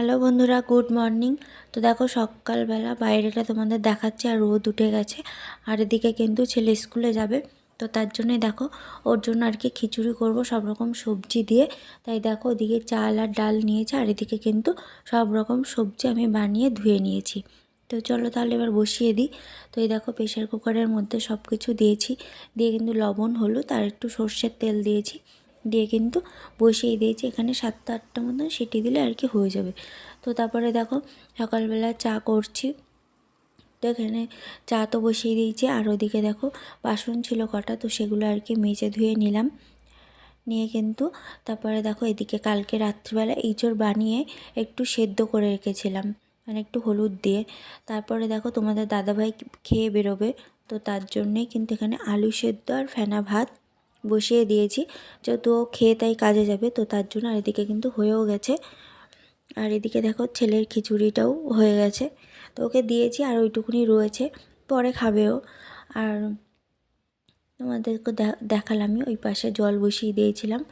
Hello বন্ধুরা, good morning. তো দেখো সকালবেলা বাইরেটা তোমাদের দেখাচ্ছে আর রোদ উঠে গেছে। আর এদিকে কিন্তু ছেলে স্কুলে যাবে। তো তার জন্যে দেখো, ওর জন্য আর কি খিচুড়ি করব, সব রকম সবজি দিয়ে। তাই দেখো ওদিকে চাল আর ডাল নিয়েছে, আর এদিকে কিন্তু সব রকম সবজি আমি বানিয়ে ধুয়ে নিয়েছি। তো চলো তাহলে এবার বসিয়ে দিই। তো এই দেখো প্রেশার কুকারের মধ্যে সব কিছু দিয়েছি। দিয়ে কিন্তু লবণ, হলুদ আর একটু সর্ষের তেল দিয়েছি। দিয়ে কিন্তু বসিয়ে দিয়েছি। এখানে সাতটা, আটটা মতন সেটি দিলে আর কি হয়ে যাবে। তো তারপরে দেখো, সকালবেলা চা করছি। তো এখানে চা তো বসিয়ে দিয়েছি। আর ওদিকে দেখো, বাসন ছিল কটা, তো সেগুলো আর কি মেজে ধুয়ে নিলাম। নিয়ে কিন্তু তারপরে দেখো, এদিকে কালকে রাত্রিবেলা ইঁচড় বানিয়ে একটু সেদ্ধ করে রেখেছিলাম। মানে একটু হলুদ দিয়ে। তারপরে দেখো, তোমাদের দাদাভাই খেয়ে বেরোবে। তো তার জন্যেই কিন্তু এখানে আলু সেদ্ধ আর ফেনা ভাত বসিয়ে দিয়েছি। যেহেতু ও খেয়ে তাই কাজে যাবে, তো তার জন্য আর এদিকে কিন্তু হয়েও গেছে। আর এদিকে দেখো ছেলের খিচুড়িটাও হয়ে গেছে। তো ওকে দিয়েছি আর ওইটুকুনি রয়েছে, পরে খাবেও আর তোমাদেরকে দেখালামই, ওই পাশে জল বসিয়ে দিয়েছিলাম।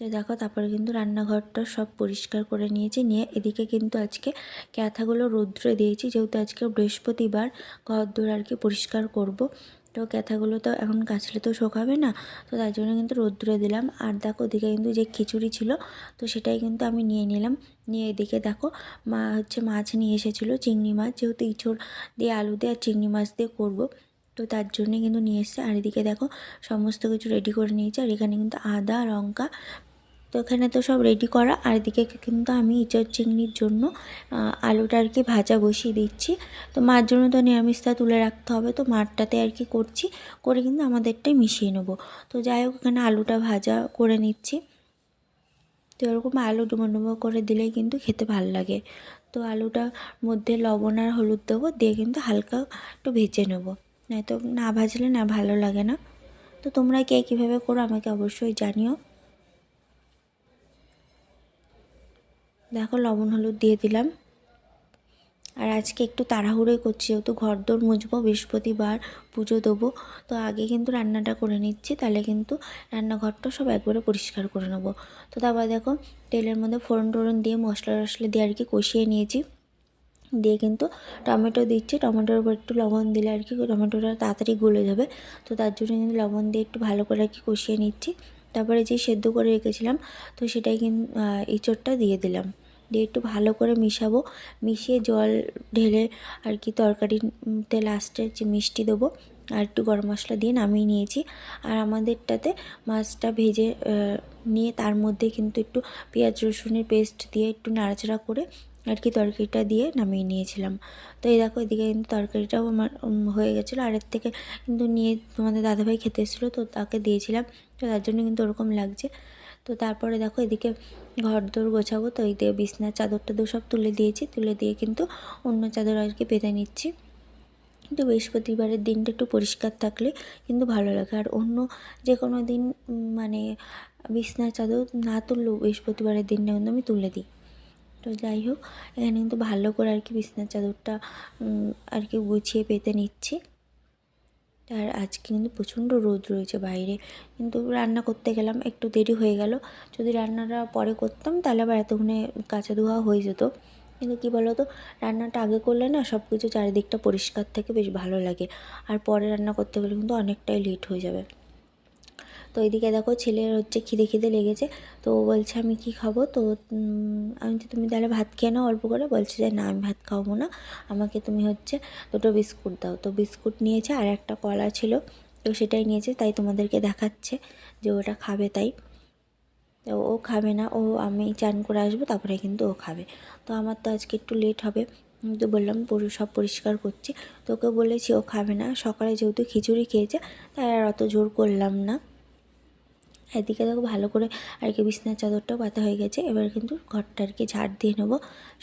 তো দেখো তারপরে কিন্তু রান্নাঘরটা সব পরিষ্কার করে নিয়েছি, নিয়ে এদিকে কিন্তু আজকে ক্যাথাগুলো রৌদ্রে দিয়েছি। যেহেতু আজকে বৃহস্পতিবার ঘর দৌড় আর কি পরিষ্কার করব। তো ক্যাথাগুলো তো এখন কাছলে তো শোকাবে না। তো তার জন্য কিন্তু রোদ্দুরে দিলাম। আর দেখো ওদিকে কিন্তু যে খিচুড়ি ছিল, তো সেটাই কিন্তু আমি নিয়ে নিলাম। নিয়ে এদিকে দেখো মা হচ্ছে মাছ নিয়ে এসেছিল, চিংড়ি মাছ। যেহেতু ইঁচড় দিয়ে আলু দিয়ে আর চিংড়ি মাছ দিয়ে করব, তো তার জন্যে কিন্তু নিয়ে এসছে। আর এদিকে দেখো সমস্ত কিছু রেডি করে নিয়েছে। আর এখানে কিন্তু আদা, লঙ্কা তো এখানে তো সব রেডি করা। আর এদিকে কিন্তু আমি ইঁচড় চিংড়ির জন্য আলুটা আর কি ভাজা বসিয়ে দিচ্ছি। তো মার জন্য তো নিরামিষটা তুলে রাখতে হবে। তো মারটাতে আর কি করছি, করে কিন্তু আমাদেরটাই মিশিয়ে নেব। তো যাই হোক, এখানে আলুটা ভাজা করে নিচ্ছি। তো এরকম আলু ডুমো ডুমো করে দিলেই কিন্তু খেতে ভালো লাগে। তো আলুটার মধ্যে লবণ আর হলুদ দেবো, দিয়ে কিন্তু হালকা একটু ভেজে নেব। নয়তো না ভাজলে না ভালো লাগে না। তো তোমরা কে কীভাবে করো আমাকে অবশ্যই জানিও। দেখো লবণ, হলুদ দিয়ে দিলাম। আর আজকে একটু তাড়াহুড়োই করছি, যেহেতু ঘর দোর মুছবো, বৃহস্পতিবার পুজো দেবো। তো আগে কিন্তু রান্নাটা করে নিচ্ছি, তাহলে কিন্তু রান্নাঘরটা সব একবারে পরিষ্কার করে নেব। তো তারপর দেখো, তেলের মধ্যে ফোড়ন টোড়ন দিয়ে মশলা টশলা দিয়ে আর কি কষিয়ে নিয়েছি। দিয়ে কিন্তু টমেটো দিচ্ছি, টমেটোর উপর একটু লবণ দিলে আর কি, টমেটোটা তাড়াতাড়ি গলে যাবে। তো তার জন্য কিন্তু লবণ দিয়ে একটু ভালো করে আর কি কষিয়ে নিচ্ছি। তারপরে যে সেদ্ধ করে রেখেছিলাম, তো সেটাই কিন্তু এঁচোড়টা দিয়ে দিলাম। দিয়ে একটু ভালো করে মিশাবো। মিশিয়ে জল ঢেলে আর কি তরকারিতে লাস্টে যে মিষ্টি দেবো, আর একটু গরম মশলা দিয়ে নামিয়ে নিয়েছি। আর আমাদেরটাতে মাছটা ভেজে নিয়ে তার মধ্যে কিন্তু একটু পেঁয়াজ রসুনের পেস্ট দিয়ে একটু নাড়াচাড়া করে আর কি তরকারিটা দিয়ে নামিয়ে নিয়েছিলাম। তো এই দেখো, এদিকে কিন্তু তরকারিটাও আমার হয়ে গেছিল। আর এর থেকে কিন্তু নিয়ে তোমাদের দাদাভাই খেতে এসেছিল, তো তাকে দিয়েছিলাম। তো তার জন্য কিন্তু ওরকম লাগছে। তো তারপরে দেখো, এদিকে ঘর দোর গোছাবো। তো এই দিয়ে বিছনার চাদর টাদর সব তুলে দিয়েছি। তুলে দিয়ে কিন্তু অন্য চাদর আর কি পেতে নিচ্ছি। কিন্তু বৃহস্পতিবারের দিনটা একটু পরিষ্কার থাকলে কিন্তু ভালো লাগে। আর অন্য যে কোনো দিন মানে বিছনার চাদর না তুললেও বৃহস্পতিবারের দিনটা কিন্তু আমি তুলে দিই। তো যাই হোক, এখানে কিন্তু ভালো করে আর কি বিছনার চাদরটা আর কি গুছিয়ে পেতে নিচ্ছি। আর আজকে কিন্তু প্রচণ্ড রোদ রয়েছে বাইরে। কিন্তু রান্না করতে গেলাম, একটু দেরি হয়ে গেল। যদি রান্নাটা পরে করতাম, তাহলে আবার এতক্ষণে কাঁচা ধোয়া হয়ে যেত। কিন্তু কী বলো তো রান্নাটা আগে করলে না সব কিছু চারিদিকটা পরিষ্কার থেকে, বেশ ভালো লাগে। আর পরে রান্না করতে গেলে কিন্তু অনেকটাই লেট হয়ে যাবে। তো এইদিকে দেখো ছেলের হচ্ছে খিদে খিদে লেগেছে। তো বলছে, আমি কি খাব? তো আমি তো তুমি তাহলে ভাত খেয়ে নাও অল্প করে। বলছে যে, না, আমি ভাত খাব না। আমাকে তুমি হচ্ছে দুটো বিস্কুট দাও। তো বিস্কুট নিয়েছে আর একটা কলা ছিল, তো সেটাই নিয়েছে, তাই তোমাদেরকে দেখাচ্ছে যে ওটা খাবে তাই। তো ও খাবে না, ও, আমি চান করে আসব, তারপরে কিন্তু ও খাবে। তো আমার তো আজকে একটু লেট হবে তো বললাম সব পরিষ্কার করছি। তোকে বলেছি ও খাবে না, সকালে যেহেতু খিচুড়ি খেয়েছে, তাই আর অত জোর করলাম না। এদিকে দেখো ভালো করে আর কি বিছনার চাদরটাও পাতা হয়ে গেছে। এবার কিন্তু ঘরটা আর কি ঝাড় দিয়ে নেব।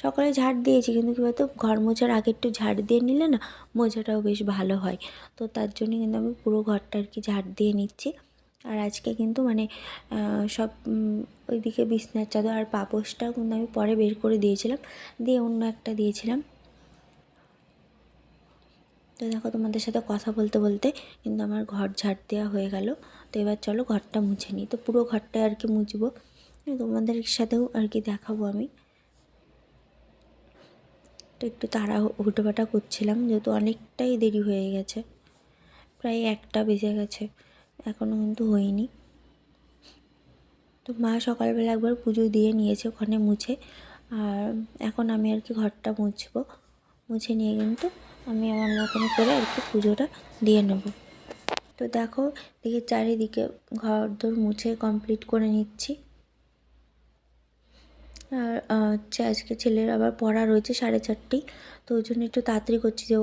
সকালে ঝাড় দিয়েছি কিন্তু কী বলতো, ঘর মোছার আগে একটু ঝাড় দিয়ে নিলে না মোছাটাও বেশ ভালো হয়। তো তার জন্য কিন্তু আমি পুরো ঘরটা আর কি ঝাড় দিয়ে নিচ্ছি। আর আজকে কিন্তু মানে সব ওইদিকে বিছনার চাদর আর পাপোশটাও কিন্তু আমি পরে বের করে দিয়েছিলাম। দিয়ে অন্য একটা দিয়েছিলাম। তো দেখো তোমাদের সাথে কথা বলতে বলতে কিন্তু আমার ঘর ঝাড় দেওয়া হয়ে গেল। তো এবার চলো ঘরটা মুছে নিই। তো পুরো ঘরটা আর কি মুছবো। তোমাদের সাথেও আর কি দেখাবো আমি। তো একটু তাড়া হুটোপাটা করছিলাম যেহেতু অনেকটাই দেরি হয়ে গেছে। প্রায় একটা বেজে গেছে। এখনও কিন্তু হয়নি। তো মা সকালবেলা একবার পুজো দিয়ে নিয়েছে ওখানে মুছে। আর এখন আমি আর কি ঘরটা মুছবো। মুছে নিয়ে কিন্তু আমি আমার মতন করে আর কি পুজোটা দিয়ে নেব। তো দেখো, দেখি চারিদিকে ঘর দোর মুছে কমপ্লিট করে নিচ্ছি। আর হচ্ছে আজকে ছেলের আবার পড়া রয়েছে সাড়ে চারটেই, তো ওই জন্য একটু তাড়াতাড়ি করছি যে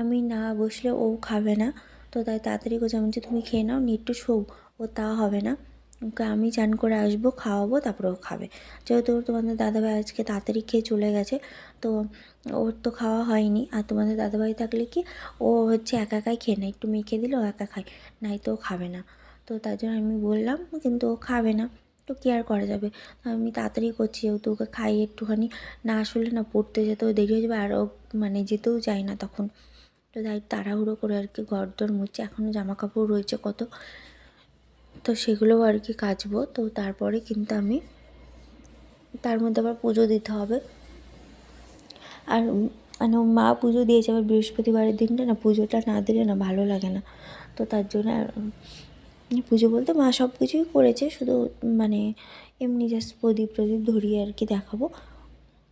আমি না বসলে ও খাবে না। তো তাই তাড়াতাড়ি করছি। আমি বলছি, তুমি খেয়ে নাও নি একটু শোও। ও তা হবে না। ওকে আমি চান করে আসব, খাওয়াবো, তারপরে ও খাবে। যেহেতু তোমাদের দাদাভাই আজকে তাড়াতাড়ি খেয়ে চলে গেছে, তো ওর তো খাওয়া হয়নি। আর তোমাদের দাদাভাই থাকলে কি ও হচ্ছে একা একাই খেয়ে নেয়, একটু মেখে দিলে ও একা খায় নাই তো খাবে না। তো তার জন্য আমি বললাম, কিন্তু ও খাবে না, তো কি আর করা যাবে? আমি তাড়াতাড়ি করছি, যেহেতু ওকে খাইয়ে একটুখানি না আসলে না পড়তে যেতেও দেরি হয়ে যাবে, আর ও মানে যেতেও চায় না তখন। তো তাই তাড়াহুড়ো করে আর কি ঘর দর মুছে এখনও জামা কাপড় রয়েছে কত। তো সেগুলোও আর কি কাচবো। তো তারপরে কিন্তু আমি তার মধ্যে আবার পুজো দিতে হবে। আর মানে মা পুজো দিয়েছে আবার বৃহস্পতিবারের দিনটা না, পুজোটা না দিলে না ভালো লাগে না। তো তার জন্য পুজো বলতে মা সব কিছুই করেছে, শুধু মানে এমনি জাস্ট প্রদীপ প্রদীপ ধরিয়ে আর কি দেখাবো।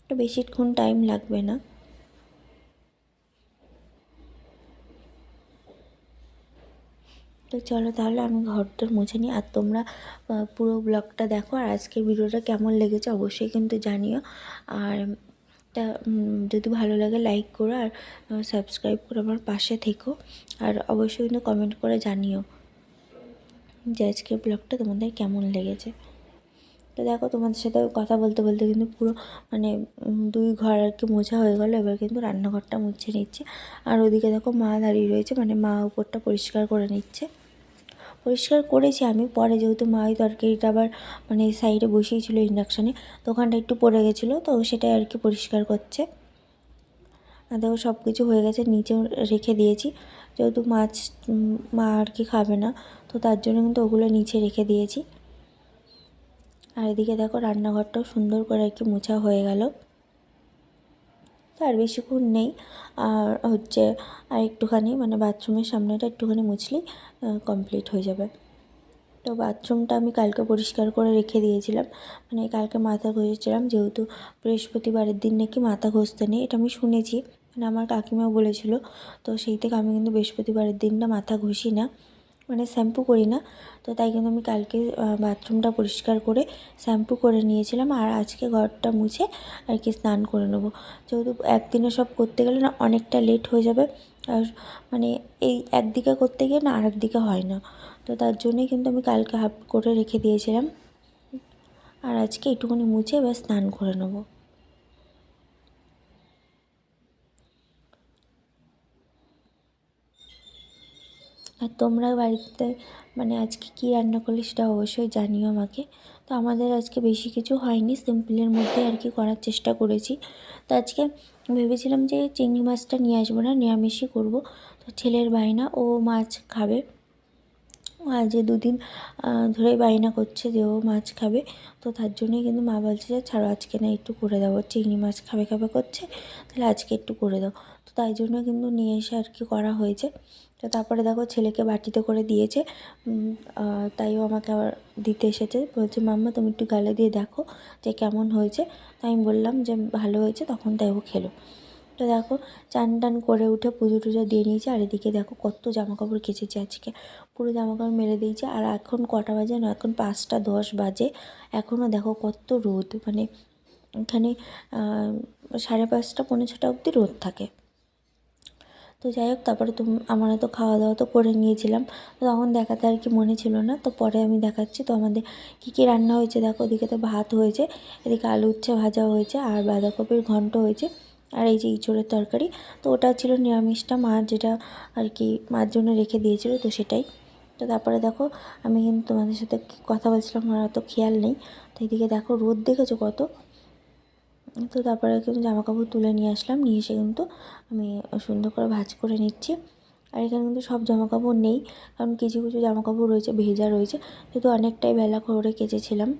তো বেশিক্ষণ টাইম লাগবে না। তো চলো তাহলে আমি ঘরটার মুছে নিই। আর তোমরা পুরো ব্লগটা দেখো। আর আজকের ভিডিওটা কেমন লেগেছে অবশ্যই কিন্তু জানিও। আর তা যদি ভালো লাগে লাইক করো আর সাবস্ক্রাইব করে আমার পাশে থেকো। আর অবশ্যই কিন্তু কমেন্ট করে জানিও যে আজকের ব্লগটা তোমাদের কেমন লেগেছে। তো দেখো তোমাদের সাথে কথা বলতে বলতে কিন্তু পুরো মানে দুই ঘর আর কি মোছা হয়ে গেলো। এবার কিন্তু রান্নাঘরটা মুছে নিচ্ছে। আর ওদিকে দেখো মা দাঁড়িয়ে রয়েছে মানে মা উপরটা পরিষ্কার করে নিচ্ছে। পরিষ্কার করেছি আমি, পরে যেহেতু মা ওই তরকারিটা আবার মানে সাইডে বসিয়েছিল ইন্ডাকশানে, তো ওখানটা একটু পড়ে গেছিল, তো সেটাই আর কি পরিষ্কার করছে। আর দেখো সব কিছু হয়ে গেছে, নিচেও রেখে দিয়েছি। যেহেতু মাছ মা আর কি খাবে না, তো তার জন্য কিন্তু ওগুলো নিচে রেখে দিয়েছি। আর এদিকে দেখো রান্নাঘরটাও সুন্দর করে আর কি মোছা হয়ে গেল। আর বেশিক্ষণ নেই। আর হচ্ছে আর একটুখানি মানে বাথরুমের সামনেটা একটুখানি মুছলেই কমপ্লিট হয়ে যাবে। তো বাথরুমটা আমি কালকে পরিষ্কার করে রেখে দিয়েছিলাম। মানে কালকে মাথা ঘষেছিলাম, যেহেতু বৃহস্পতিবারের দিন নাকি মাথা ঘষতে নেই, এটা আমি শুনেছি। মানে আমার কাকিমা বলেছিল, তো সেই থেকে আমি কিন্তু বৃহস্পতিবারের দিনটা মাথা ঘষি না। মানে শ্যাম্পু করি না, তো তাই কিন্তু আমি কালকে বাথরুমটা পরিষ্কার করে শ্যাম্পু করে নিয়েছিলাম আর আজকে ঘরটা মুছে আর কি স্নান করে নেব। যেহেতু একদিনে সব করতে গেলে না অনেকটা লেট হয়ে যাবে, আর মানে এই একদিকে করতে গিয়ে না আরেক দিকে হয় না, তো তার জন্যই কিন্তু আমি কালকে হাফ করে রেখে দিয়েছিলাম। আর আজকে একটুখানি মুছে এবার স্নান করে নেব। আর তোমরা বাড়িতে মানে আজকে কী রান্না করলে সেটা অবশ্যই জানিও আমাকে। তো আমাদের আজকে বেশি কিছু হয়নি সিম্পলের মধ্যে আর কি করার চেষ্টা করেছি। তো আজকে ভেবেছিলাম যে চিংড়ি মাছটা নিয়ে আসব না, নিরামিষই করব। তো ছেলের বায়না, ও মাছ খাবে। আজ দুদিন ধরে বায়না করছে যে ও মাছ খাবে। তো তার জন্যই কিন্তু মা বলছে যে, ছাড়ো আজকে না একটু করে দাও। চিংড়ি মাছ খাবে খাবে করছে, তাহলে আজকে একটু করে দাও। তো তাই জন্য কিন্তু নিয়ে এসে আর কি করা হয়েছে। তো তারপরে দেখো ছেলেকে বাটিতে করে দিয়েছে। তাইও আমাকে আবার দিতে এসেছে। বলছে, মাম্মা, তুমি একটু গালে দিয়ে দেখো যে কেমন হয়েছে। তাই আমি বললাম যে, ভালো হয়েছে। তখন তাই ও খেলো। তো দেখো চান টান করে উঠে পুজো টুজো দিয়ে নিয়েছে। আর এদিকে দেখো কত জামা কাপড় কেচেছে আজকে। পুরো জামা কাপড় মেরে দিয়েছে। আর এখন কটা বাজে না, এখন পাঁচটা দশ বাজে। এখনও দেখো কত রোদ। মানে এখানে সাড়ে পাঁচটা, পৌনে ছটা অবধি রোদ থাকে। তো যাই হোক, তারপরে তো আমরা তো খাওয়া দাওয়া তো করে নিয়েছিলাম। তো তখন দেখাতে আর কি মনে ছিল না, তো পরে আমি দেখাচ্ছি। তো আমাদের কী কী রান্না হয়েছে দেখো, ওদিকে তো ভাত হয়েছে, এদিকে আলু উচ্ছে ভাজা হয়েছে, আর বাঁধাকপির ঘন্ট হয়েছে, আর এই যে ইঁচড়ের তরকারি। তো ওটা ছিল নিরামিষটা মার যেটা আর কি মার জন্য রেখে দিয়েছিল, তো সেটাই। তো তারপরে দেখো, আমি কিন্তু তোমাদের সাথে কথা বলছিলাম আমার অত খেয়াল নেই। তো এদিকে দেখো, রোদ দেখেছ কত? তো তারপরে কিন্তু জামা কাপড় তুলে নিয়ে আসলাম। নিয়ে এসে কিন্তু আমি সুন্দর করে ভাজ করে নিচ্ছি। আর এখানে কিন্তু সব জামা কাপড় নেই, কারণ কিছু কিছু জামা কাপড় রয়েছে, ভেজা রয়েছে। যেহেতু অনেকটাই বেলা করে কেচেছিলাম।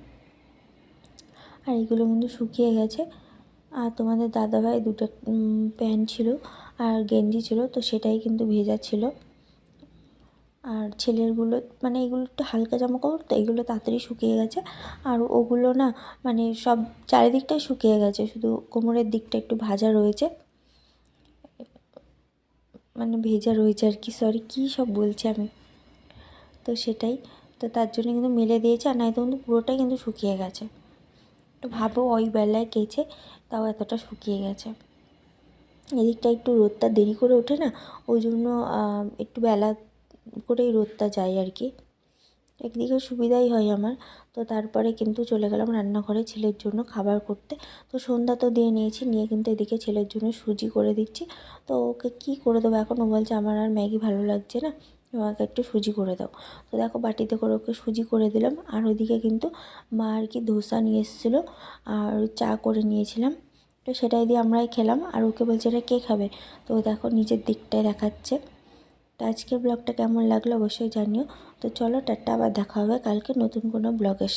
আর এগুলো কিন্তু শুকিয়ে গেছে। আর তোমাদের দাদাভাই দুটো প্যান্ট ছিল আর গেঞ্জি ছিল, তো সেটাই কিন্তু ভেজা ছিল। আর ছেলেরগুলো মানে এগুলো একটু হালকা জামা কাপড় তো, এগুলো তাড়াতাড়ি শুকিয়ে গেছে। আর ওগুলো না মানে সব চারিদিকটাই শুকিয়ে গেছে, শুধু কোমরের দিকটা একটু ভাজা রয়েছে। মানে ভেজা রয়েছে আর কি সরি কী সব বলছি আমি? তো সেটাই, তো তার জন্য কিন্তু মেলে দিয়েছে, আর নয়তো কিন্তু পুরোটাই কিন্তু শুকিয়ে গেছে। তো ভাবো ওই বেলায় কেচে তাও এতটা শুকিয়ে গেছে। এদিকটা একটু রোদটা দেরি করে ওঠে না, ওই জন্য একটু বেলা করেই রোদটা যায় আর কি। একদিকে সুবিধাই হয় আমার। তো তারপরে কিন্তু চলে গেলাম রান্নাঘরে ছেলের জন্য খাবার করতে। তো সন্ধ্যা তো দিয়ে নিয়েছি, নিয়ে কিন্তু এদিকে ছেলের জন্য সুজি করে দিচ্ছি। তো ওকে কী করে দেবো এখন? ও বলছে, আমার আর ম্যাগি ভালো লাগছে না। আমাকে একটু সুজি করে দাও। তো দেখো বাটিতে করে ওকে সুজি করে দিলাম। আর ওইদিকে কিন্তু মা আর কি ধোসা নিয়ে এসেছিল আর চা করে নিয়েছিলাম। তো সেটাই দিয়ে আমরাই খেলাম। আর ওকে বলছে, এটা কে খাবে? তো দেখো নিচের দিকটায় দেখাচ্ছে। তো আজকের ব্লগটা কেমন লাগল অবশ্যই জানিও। তো চলো টাটা, আবার দেখা হবে কালকে নতুন কোনো ব্লগের সাথে।